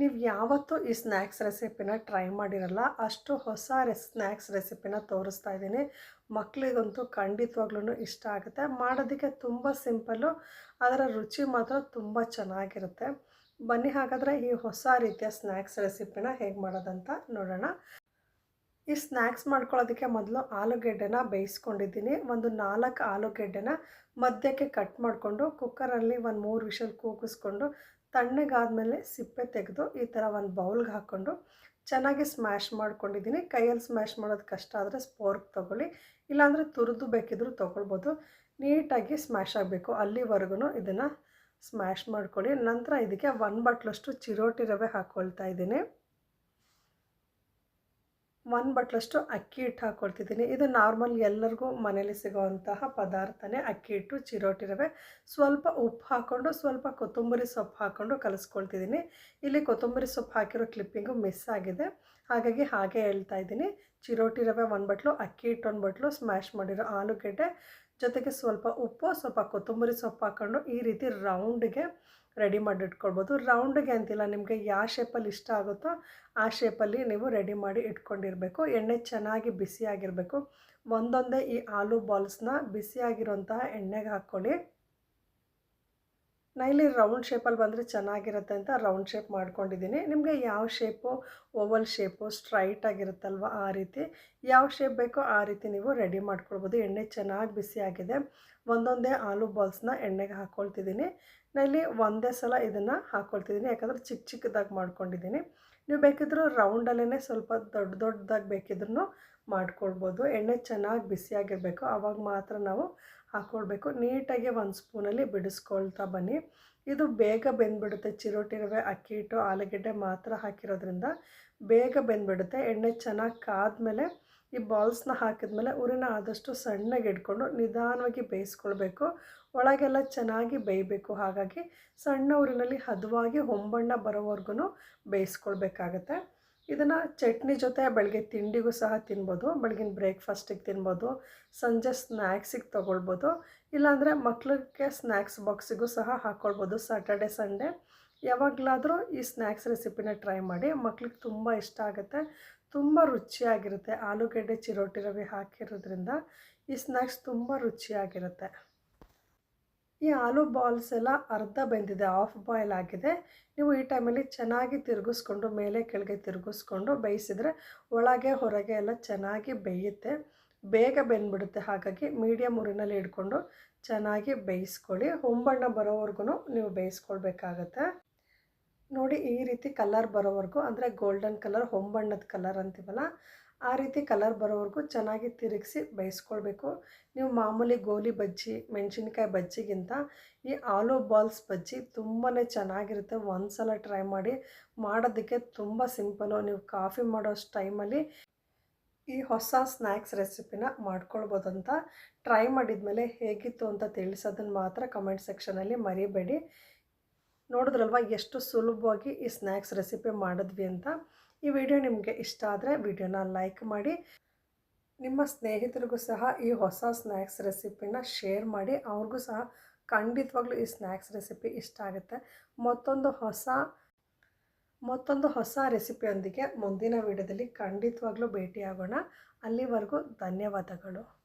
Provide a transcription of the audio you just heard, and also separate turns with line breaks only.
ನೀವು ಯಾವತ್ತೂ ಈ ಸ್ನ್ಯಾಕ್ಸ್ ರೆಸಿಪಿನ ಟ್ರೈ ಮಾಡಿರಲ್ಲ. ಅಷ್ಟು ಹೊಸ ರೆಸ್ ಸ್ನ್ಯಾಕ್ಸ್ ರೆಸಿಪಿನ ತೋರಿಸ್ತಾ ಇದ್ದೀನಿ. ಮಕ್ಕಳಿಗಂತೂ ಖಂಡಿತವಾಗ್ಲೂ ಇಷ್ಟ ಆಗುತ್ತೆ. ಮಾಡೋದಕ್ಕೆ ತುಂಬ ಸಿಂಪಲ್ಲು, ಅದರ ರುಚಿ ಮಾತ್ರ ತುಂಬ ಚೆನ್ನಾಗಿರುತ್ತೆ. ಬನ್ನಿ ಹಾಗಾದರೆ ಈ ಹೊಸ ರೀತಿಯ ಸ್ನ್ಯಾಕ್ಸ್ ರೆಸಿಪಿನ ಹೇಗೆ ಮಾಡೋದಂತ ನೋಡೋಣ. ಈ ಸ್ನ್ಯಾಕ್ಸ್ ಮಾಡ್ಕೊಳ್ಳೋದಕ್ಕೆ ಮೊದಲು ಆಲೂಗೆಡ್ಡೆನ ಬೇಯಿಸ್ಕೊಂಡಿದ್ದೀನಿ. ಒಂದು ನಾಲ್ಕು ಆಲೂಗೆಡ್ಡೆನ ಮಧ್ಯಕ್ಕೆ ಕಟ್ ಮಾಡಿಕೊಂಡು ಕುಕ್ಕರಲ್ಲಿ ಒಂದು ಮೂರು ವಿಷಲ್ ಕೂಗಿಸ್ಕೊಂಡು ತಣ್ಣಗಾದಮೇಲೆ ಸಿಪ್ಪೆ ತೆಗೆದು ಈ ಥರ ಒಂದು ಬೌಲ್ಗೆ ಹಾಕ್ಕೊಂಡು ಚೆನ್ನಾಗಿ ಸ್ಮ್ಯಾಶ್ ಮಾಡ್ಕೊಂಡಿದ್ದೀನಿ. ಕೈಯಲ್ಲಿ ಸ್ಮ್ಯಾಶ್ ಮಾಡೋದು ಕಷ್ಟ ಆದರೆ ಸ್ಪೋರ್ಕ್ ತೊಗೊಳ್ಳಿ. ಇಲ್ಲಾಂದರೆ ತುರಿದು ಬೇಕಿದ್ರೂ ತೊಗೊಳ್ಬೋದು. ನೀಟಾಗಿ ಸ್ಮ್ಯಾಶ್ ಆಗಬೇಕು. ಅಲ್ಲಿವರೆಗೂ ಇದನ್ನು ಸ್ಮ್ಯಾಶ್ ಮಾಡ್ಕೊಳ್ಳಿ. ನಂತರ ಇದಕ್ಕೆ ಒಂದು ಬಟ್ಲಷ್ಟು ಚಿರೋಟಿ ರವೆ ಹಾಕ್ಕೊಳ್ತಾ ಇದ್ದೀನಿ. ಒಂದು ಬಟ್ಲಷ್ಟು ಅಕ್ಕಿ ಹಿಟ್ಟು ಹಾಕ್ಕೊಳ್ತಿದ್ದೀನಿ ಇದು ನಾರ್ಮಲ್ ಎಲ್ಲರಿಗೂ ಮನೇಲಿ ಸಿಗೋವಂತಹ ಪದಾರ್ಥನೇ ಅಕ್ಕಿ ಹಿಟ್ಟು, ಚಿರೋಟಿ ರವೆ. ಸ್ವಲ್ಪ ಉಪ್ಪು ಹಾಕ್ಕೊಂಡು ಸ್ವಲ್ಪ ಕೊತ್ತಂಬರಿ ಸೊಪ್ಪು ಹಾಕ್ಕೊಂಡು ಕಲಿಸ್ಕೊಳ್ತಿದ್ದೀನಿ. ಇಲ್ಲಿ ಕೊತ್ತಂಬರಿ ಸೊಪ್ಪು ಹಾಕಿರೋ ಕ್ಲಿಪ್ಪಿಂಗು ಮಿಸ್ ಆಗಿದೆ. ಹಾಗಾಗಿ ಹಾಗೆ ಹೇಳ್ತಾ ಇದ್ದೀನಿ. ಚಿರೋಟಿ ರವೆ ಒಂದು ಬಟ್ಲು, ಅಕ್ಕಿ ಹಿಟ್ಟು ಒಂದು ಬಟ್ಲು, ಸ್ಮ್ಯಾಶ್ ಮಾಡಿರೋ ಆಲೂಗೆಡ್ಡೆ. ಜೊತೆಗೆ ಸ್ವಲ್ಪ ಉಪ್ಪು, ಸ್ವಲ್ಪ ಕೊತ್ತಂಬರಿ ಸೊಪ್ಪು ಹಾಕ್ಕೊಂಡು ಈ ರೀತಿ ರೌಂಡಿಗೆ ರೆಡಿ ಮಾಡಿ ಇಟ್ಕೊಳ್ಬೋದು. ರೌಂಡಿಗೆ ಅಂತಿಲ್ಲ, ನಿಮಗೆ ಯಾವ ಶೇಪಲ್ಲಿ ಇಷ್ಟ ಆಗುತ್ತೋ ಆ ಶೇಪಲ್ಲಿ ನೀವು ರೆಡಿ ಮಾಡಿ ಇಟ್ಕೊಂಡಿರಬೇಕು. ಎಣ್ಣೆ ಚೆನ್ನಾಗಿ ಬಿಸಿಯಾಗಿರಬೇಕು. ಒಂದೊಂದೇ ಈ ಆಲೂ ಬಾಲ್ಸ್ನ ಬಿಸಿಯಾಗಿರೋಂತಹ ಎಣ್ಣೆಗೆ ಹಾಕ್ಕೊಳ್ಳಿ. ನೈಲಿ ರೌಂಡ್ ಶೇಪಲ್ಲಿ ಬಂದರೆ ಚೆನ್ನಾಗಿರುತ್ತೆ ಅಂತ ರೌಂಡ್ ಶೇಪ್ ಮಾಡ್ಕೊಂಡಿದ್ದೀನಿ. ನಿಮಗೆ ಯಾವ ಶೇಪು ಓವಲ್ ಶೇಪು ಸ್ಟ್ರೈಟ್ ಆಗಿರುತ್ತಲ್ವ ಆ ರೀತಿ, ಯಾವ ಶೇಪ್ ಬೇಕೋ ಆ ರೀತಿ ನೀವು ರೆಡಿ ಮಾಡ್ಕೊಳ್ಬೋದು. ಎಣ್ಣೆ ಚೆನ್ನಾಗಿ ಬಿಸಿಯಾಗಿದೆ. ಒಂದೊಂದೇ ಆಲೂ ಬಾಲ್ಸ್ನ ಎಣ್ಣೆಗೆ ಹಾಕ್ಕೊಳ್ತಿದ್ದೀನಿ ನಾನಿಲ್ಲಿ ಒಂದೇ ಸಲ ಇದನ್ನು ಹಾಕ್ಕೊಳ್ತಿದ್ದೀನಿ ಯಾಕಂದರೆ ಚಿಕ್ಕ ಚಿಕ್ಕದಾಗಿ ಮಾಡ್ಕೊಂಡಿದ್ದೀನಿ. ನೀವು ಬೇಕಿದ್ರೂ ರೌಂಡಲ್ಲೇ ಸ್ವಲ್ಪ ದೊಡ್ಡ ದೊಡ್ಡದಾಗಿ ಬೇಕಿದ್ರೂ ಮಾಡ್ಕೊಳ್ಬೋದು. ಎಣ್ಣೆ ಚೆನ್ನಾಗಿ ಬಿಸಿಯಾಗಿರಬೇಕು. ಆವಾಗ ಮಾತ್ರ ನಾವು ಹಾಕ್ಕೊಳ್ಬೇಕು ನೀಟಾಗಿ ಒಂದು ಸ್ಪೂನಲ್ಲಿ ಬಿಡಿಸ್ಕೊಳ್ತಾ ಬನ್ನಿ. ಇದು ಬೇಗ ಬೆಂದ್ಬಿಡುತ್ತೆ. ಚಿರೋಟಿ ರವೆ ಅಕ್ಕಿ ಹಿಟ್ಟು, ಆಲೂಗೆಡ್ಡೆ ಮಾತ್ರ ಹಾಕಿರೋದ್ರಿಂದ ಬೇಗ ಬೆಂದ್ಬಿಡುತ್ತೆ. ಎಣ್ಣೆ ಚೆನ್ನಾಗಿ ಕಾದ್ಮೇಲೆ ಈ ಬಾಲ್ಸ್ನ ಹಾಕಿದ್ಮೇಲೆ ಉರಿನ ಆದಷ್ಟು ಸಣ್ಣಗೆ ಇಟ್ಕೊಂಡು ನಿಧಾನವಾಗಿ ಬೇಯಿಸ್ಕೊಳ್ಬೇಕು. ಒಳಗೆಲ್ಲ ಚೆನ್ನಾಗಿ ಬೇಯಬೇಕು. ಹಾಗಾಗಿ ಸಣ್ಣ ಊರಿನಲ್ಲಿ ಹದವಾಗಿ ಹೊಂಬಣ್ಣ ಬರೋವರೆಗೂ ಬೇಯಿಸ್ಕೊಳ್ಬೇಕಾಗತ್ತೆ. ಇದನ್ನು ಚಟ್ನಿ ಜೊತೆ ಬೆಳಗ್ಗೆ ತಿಂಡಿಗೂ ಸಹ ತಿನ್ಬೋದು. ಬೆಳಗಿನ ಬ್ರೇಕ್ಫಾಸ್ಟಿಗೆ ತಿನ್ಬೋದು. ಸಂಜೆ ಸ್ನ್ಯಾಕ್ಸಿಗೆ ತೊಗೊಳ್ಬೋದು. ಇಲ್ಲಾಂದರೆ ಮಕ್ಳಿಗೆ ಸ್ನ್ಯಾಕ್ಸ್ ಬಾಕ್ಸಿಗೂ ಸಹ ಹಾಕ್ಕೊಳ್ಬೋದು ಸಾಟರ್ಡೆ ಸಂಡೇ ಯಾವಾಗಲಾದರೂ ಈ ಸ್ನ್ಯಾಕ್ಸ್ ರೆಸಿಪಿನ ಟ್ರೈ ಮಾಡಿ. ಮಕ್ಳಿಗೆ ತುಂಬ ಇಷ್ಟ ಆಗುತ್ತೆ. ತುಂಬ ರುಚಿಯಾಗಿರುತ್ತೆ. ಆಲೂಗಡ್ಡೆ ಚಿರೋಟಿ ರವೆ ಹಾಕಿರೋದ್ರಿಂದ ಈ ಸ್ನ್ಯಾಕ್ಸ್ ತುಂಬ ರುಚಿಯಾಗಿರುತ್ತೆ. ಈ ಆಲೂ ಬಾಲ್ಸ್ ಎಲ್ಲ ಅರ್ಧ ಬೆಂದಿದೆ ಆಫ್ ಬಾಯ್ಲ್ ಆಗಿದೆ. ನೀವು ಈ ಟೈಮಲ್ಲಿ ಚೆನ್ನಾಗಿ ತಿರುಗಿಸ್ಕೊಂಡು, ಮೇಲೆ ಕೆಳಗೆ ತಿರುಗಿಸ್ಕೊಂಡು ಬೇಯಿಸಿದರೆ ಒಳಗೆ, ಹೊರಗೆ ಎಲ್ಲ ಚೆನ್ನಾಗಿ ಬೇಯುತ್ತೆ. ಬೇಗ ಬೆಂದ್ಬಿಡುತ್ತೆ. ಹಾಗಾಗಿ ಮೀಡಿಯಮ್ ಉರಿನಲ್ಲಿ ಇಟ್ಕೊಂಡು ಚೆನ್ನಾಗಿ ಬೇಯಿಸ್ಕೊಳ್ಳಿ. ಹೊಂಬಣ್ಣ ಬರೋವರೆಗೂ ನೀವು ಬೇಯಿಸ್ಕೊಳ್ಬೇಕಾಗತ್ತೆ. ನೋಡಿ ಈ ರೀತಿ ಕಲರ್ ಬರೋವರೆಗೂ, ಅಂದರೆ ಗೋಲ್ಡನ್ ಕಲರ್ ಹೊಂಬಣ್ಣದ ಕಲರ್ ಅಂತೀವಲ್ಲ, ಆ ರೀತಿ ಕಲರ್ ಬರೋವರೆಗೂ ಚೆನ್ನಾಗಿ ತಿರುಗಿಸಿ ಬೇಯಿಸ್ಕೊಳ್ಬೇಕು. ನೀವು ಮಾಮೂಲಿ ಗೋಲಿ ಬಜ್ಜಿ, ಮೆಣಸಿನ್ಕಾಯಿ ಬಜ್ಜಿಗಿಂತ ಈ ಆಲೂ ಬಾಲ್ಸ್ ಬಜ್ಜಿ ತುಂಬಾ ಚೆನ್ನಾಗಿರುತ್ತೆ. ಒಂದು ಸಲ ಟ್ರೈ ಮಾಡಿ ಮಾಡೋದಕ್ಕೆ ತುಂಬ ಸಿಂಪಲು ನೀವು ಕಾಫಿ ಮಾಡೋಷ್ಟು ಟೈಮಲ್ಲಿ ಈ ಹೊಸ ಸ್ನ್ಯಾಕ್ಸ್ ರೆಸಿಪಿನ ಅಂತ ಟ್ರೈ ಮಾಡಿದ್ಮೇಲೆ ಹೇಗಿತ್ತು ಅಂತ ತಿಳಿಸೋದನ್ನು ಮಾತ್ರ ಕಮೆಂಟ್ ಸೆಕ್ಷನಲ್ಲಿ ಮರಿಬೇಡಿ. ನೋಡಿದ್ರಲ್ವ ಎಷ್ಟು ಸುಲಭವಾಗಿ ಈ ಸ್ನ್ಯಾಕ್ಸ್ ರೆಸಿಪಿ ಮಾಡಿದ್ವಿ ಅಂತ? ಈ ವಿಡಿಯೋ ನಿಮಗೆ ಇಷ್ಟ ಆದರೆ ವಿಡಿಯೋನ ಲೈಕ್ ಮಾಡಿ. ನಿಮ್ಮ ಸ್ನೇಹಿತರಿಗೂ ಸಹ ಈ ಹೊಸ ಸ್ನ್ಯಾಕ್ಸ್ ರೆಸಿಪಿನ ಶೇರ್ ಮಾಡಿ. ಅವ್ರಿಗೂ ಸಹ ಖಂಡಿತವಾಗ್ಲೂ ಈ ಸ್ನ್ಯಾಕ್ಸ್ ರೆಸಿಪಿ ಇಷ್ಟ ಆಗುತ್ತೆ. ಮತ್ತೊಂದು ಹೊಸ ಮತ್ತೊಂದು ಹೊಸ ರೆಸಿಪಿಯೊಂದಿಗೆ ಮುಂದಿನ ವಿಡಿಯೋದಲ್ಲಿ ಖಂಡಿತವಾಗ್ಲೂ ಭೇಟಿಯಾಗೋಣ. ಅಲ್ಲಿವರೆಗೂ ಧನ್ಯವಾದಗಳು.